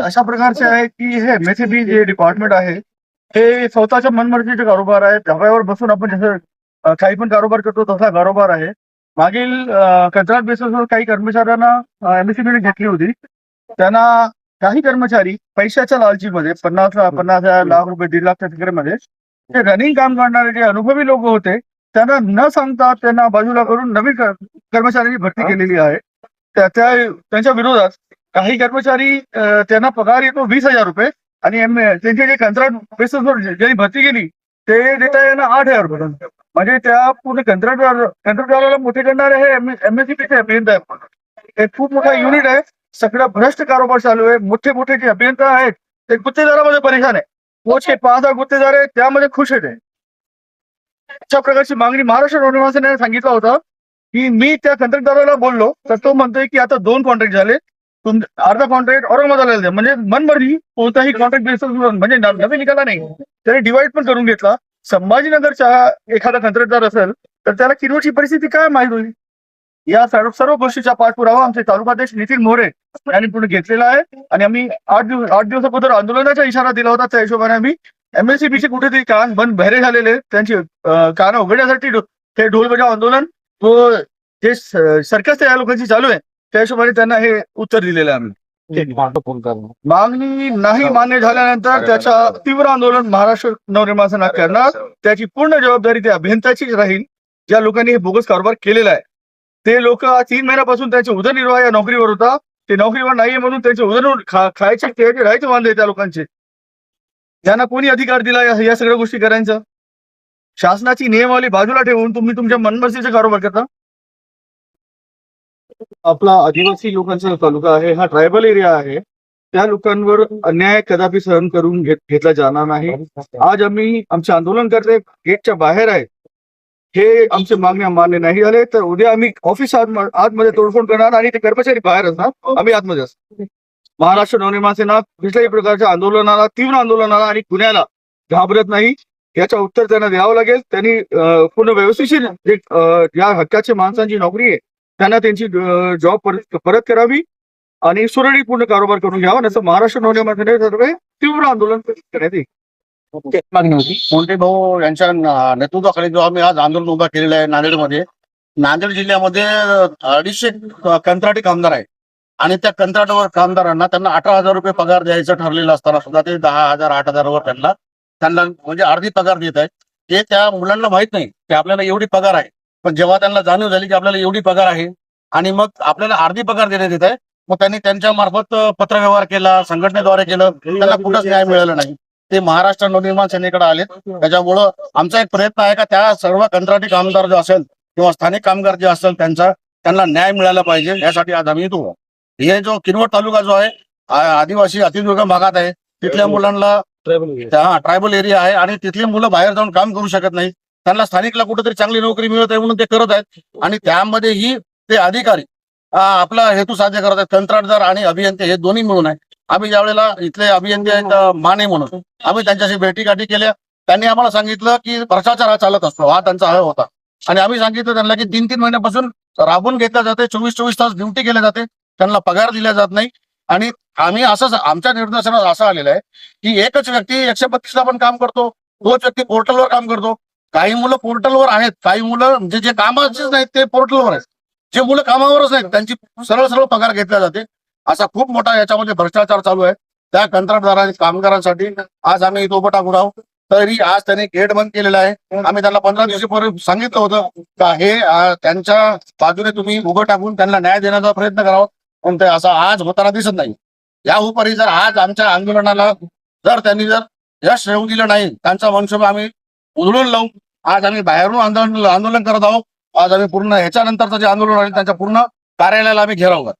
अशा प्रकारचे आहे की हे एमएससीबी जे डिपार्टमेंट आहे हे स्वतःच्या मनमर्जीचे कारोबार आहे ढाब्यावर बसून आपण जसं काही पण कारोबार करतो तसा कारोबार आहे. मागील कंत्राट बेसिसवर काही कर्मचाऱ्यांना एमएससीबीने घेतली होती. त्यांना काही कर्मचारी पैशाच्या लालचीमध्ये पन्नास पन्नास हजार लाख रुपये दीड लाखच्या तिकडेमध्ये ते रनिंग काम करणारे जे अनुभवी लोक होते त्यांना न सांगता त्यांना बाजूला करून नवीन कर- कर्मचाऱ्यांची भरती केलेली आहे. त्या त्या- त्यांच्या विरोधात काही कर्मचारी त्यांना पगार येतो वीस हजार रुपये आणि एम- त्यांचे जे कंत्राट बेसिसवर ज्यांनी भरती केली ते देता येणं आठ हजार रुपये म्हणजे त्या पूर्ण कंत्राटदार कंत्राटदाराला मोठे करणारे हे एमएससीपीचे अभियंता आहेत हे खूप मोठा युनिट आहे. सगळं भ्रष्ट कारोबार चालू आहे. मोठे मोठे जे अभियंता आहेत ते गुत्तेदारामध्ये परेशान आहे. मोठे पाच हजार गुत्तेदार आहेत त्यामध्ये खुश आहेत. अशा प्रकारची मागणी महाराष्ट्र नवनिर्माण सांगितलं होतं. की मी त्या कंत्राटदाराला बोललो तर तो म्हणतोय की आता दोन कॉन्ट्रॅक्ट झाले. तुम अर्धा कॉन्ट्रॅक्ट औरंगाबादला द्या म्हणजे मनमर्जी कोणताही कॉन्ट्रॅक्ट बेसिस म्हणजे नवीन निघाला नाही. त्याने डिवाइड पण करून घेतला. संभाजीनगरचा एखादा कंत्राटदार असेल तर त्याला किरवटची परिस्थिती काय माहीत होईल? या सर्व सर्व गोष्टीचा पाठपुरावा आमचे तालुकाध्यक्ष नितीन मोरे यांनी पूर्ण घेतलेला आहे. आणि आम्ही आठ दिवस आठ दिवस अगोदर आंदोलनाचा इशारा दिला होता. त्या हिशोबाने आम्ही एमएससीबीचे कुठेतरी कान बंद बहिरे झालेले. त्यांची कान उघडण्यासाठी हे ढोल बजाव आंदोलन व जे स- सर्कस या लोकांची चालू आहे त्या हिशोबाने त्यांना हे उत्तर दिलेलं आहे आम्ही. मागणी नाही मान्य झाल्यानंतर त्याच्या तीव्र आंदोलन महाराष्ट्र नवनिर्माण सेना करणार. त्याची पूर्ण जबाबदारी त्या अभियंताचीच राहील. ज्या लोकांनी हे बोगस कारभार केलेला आहे. ते लोक तीन महिन्यापासून त्यांचे उदरनिर्वाह या नोकरीवर होता. ते नोकरीवर नाहीये म्हणून त्यांचे उदरनिर्वाह खायचे राहायचे वांदे त्या लोकांचे. त्यांना कोणी अधिकार दिला या सगळ्या गोष्टी करायचं? शासनाची नियमावली बाजूला ठेवून तुम्ही तुमच्या मनमर्जीचे कारोबार करता? आपला आदिवासी लोकांचा तालुका आहे हा ट्रायबल एरिया आहे. त्या लोकांवर अन्याय कदापि सहन करून घेतला जाणार नाही. आज आम्ही आमचे आंदोलन करते गेटच्या बाहेर आहे हे आमचे मागण्या मान्य नाही झाले तर उद्या आम्ही ऑफिस आत आतमध्ये तोडफोड करणार आणि ते कर्मचारी बाहेर असणार. आम्ही आतमध्ये असणार. महाराष्ट्र नवनिर्माण सेना कुठल्याही प्रकारच्या आंदोलनाला तीव्र आंदोलनाला आणि गुन्ह्याला घाबरत नाही. याचं उत्तर त्यांना द्यावं लागेल. त्यांनी पूर्ण व्यवस्थिशीर जे म्हणजे, या हक्काच्या माणसांची नोकरी आहे. त्यांना त्यांची जॉब परत परत करावी आणि सुरळीत पूर्ण कारोबार करून घ्यावा. नसं महाराष्ट्र नवनिर्माण सर्व तीव्र आंदोलन करण्यात येईल. मागणी होती. कोणते भाऊ यांच्या नेतृत्वाखाली जो आम्ही आज आंदोलन उभा केलेलं आहे नांदेडमध्ये नांदेड जिल्ह्यामध्ये अडीचशे कंत्राटी कामगार आहे आणि त्या कंत्राटावर कामगारांना त्यांना अठरा हजार रुपये पगार द्यायचं ठरलेलं असताना सुद्धा ते दहा हजार आठ हजारावर त्यांना त्यांना म्हणजे अर्धी पगार देत आहेत. ते त्या मुलांना माहीत नाही की आपल्याला एवढी पगार आहे. पण जेव्हा त्यांना जाणीव झाली की आपल्याला एवढी पगार आहे आणि मग आपल्याला अर्धी पगार देण्यात येत आहे मग त्यांनी त्यांच्या मार्फत पत्रव्यवहार केला संघटनेद्वारे केलं. त्यांना कुठंच न्याय मिळाला नाही. ते महाराष्ट्र नवनिर्माण सेनेकडे आले त्याच्यामुळं आमचा एक प्रयत्न आहे का त्या सर्व कंत्राटी कामगार जो असेल किंवा स्थानिक कामगार जे असेल त्यांचा त्यांना न्याय मिळाला पाहिजे यासाठी आज आम्ही येतो हे जो किनवट तालुका जो आहे आदिवासी अतिदुर्गम भागात आहे तिथल्या मुलांना हा ट्रायबल एरिया आहे आणि तिथली मुलं बाहेर जाऊन काम करू शकत नाही. त्यांना स्थानिकला कुठेतरी चांगली नोकरी मिळत आहे म्हणून ते करत आहेत. आणि त्यामध्येही ते अधिकारी आपला हेतू साध्य करत आहेत. कंत्राटदार आणि अभियंते हे दोन्ही मिळून आहे. आम्ही ज्यावेळेला इथले अभियंते आहेत माने म्हणून आम्ही त्यांच्याशी भेटीगाठी केल्या. त्यांनी आम्हाला सांगितलं की भ्रष्टाचार हा चालत असतो. हा त्यांचा हळ होता. आणि आम्ही सांगितलं त्यांना की तीन तीन महिन्यापासून राबून घेतल्या जाते चोवीस चोवीस तास ड्युटी केल्या जाते. त्यांना पगार दिला जात नाही. आणि आम्ही असंच आमच्या निर्देशनात असं आलेलं आहे की एकच व्यक्ती एकशे बत्तीसला पण काम करतो तोच व्यक्ती पोर्टलवर काम करतो. काही मुलं पोर्टलवर आहेत काही मुलं म्हणजे जे कामाचेच नाहीत ते पोर्टलवर आहेत. जे मुलं कामावरच नाहीत त्यांची सरळ सरळ पगार घेतला जाते. असा खूप मोठा याच्यामध्ये भ्रष्टाचार चालू आहे. त्या कंत्राटदारांनी कामगारांसाठी आज आम्ही इथं उभं टाकून आहोत. तरी आज त्यांनी गेट बंद केलेला आहे. आम्ही त्यांना पंधरा दिवसापूर्वी सांगितलं होतं का हे त्यांच्या बाजूने तुम्ही उभं टाकून त्यांना न्याय देण्याचा प्रयत्न करावा. पण ते असं आज होताना दिसत नाही. या उपरी जर आज आमच्या आंदोलनाला जर त्यांनी जर यश येऊ दिलं नाही त्यांचा मनसुबा आम्ही उधळून लावू. आज आम्ही बाहेरून आंदोलन आंदोलन करत आहोत. आज आम्ही पूर्ण ह्याच्यानंतरचं जे आंदोलन आहे त्यांच्या पूर्ण कार्यालयाला आम्ही घेराव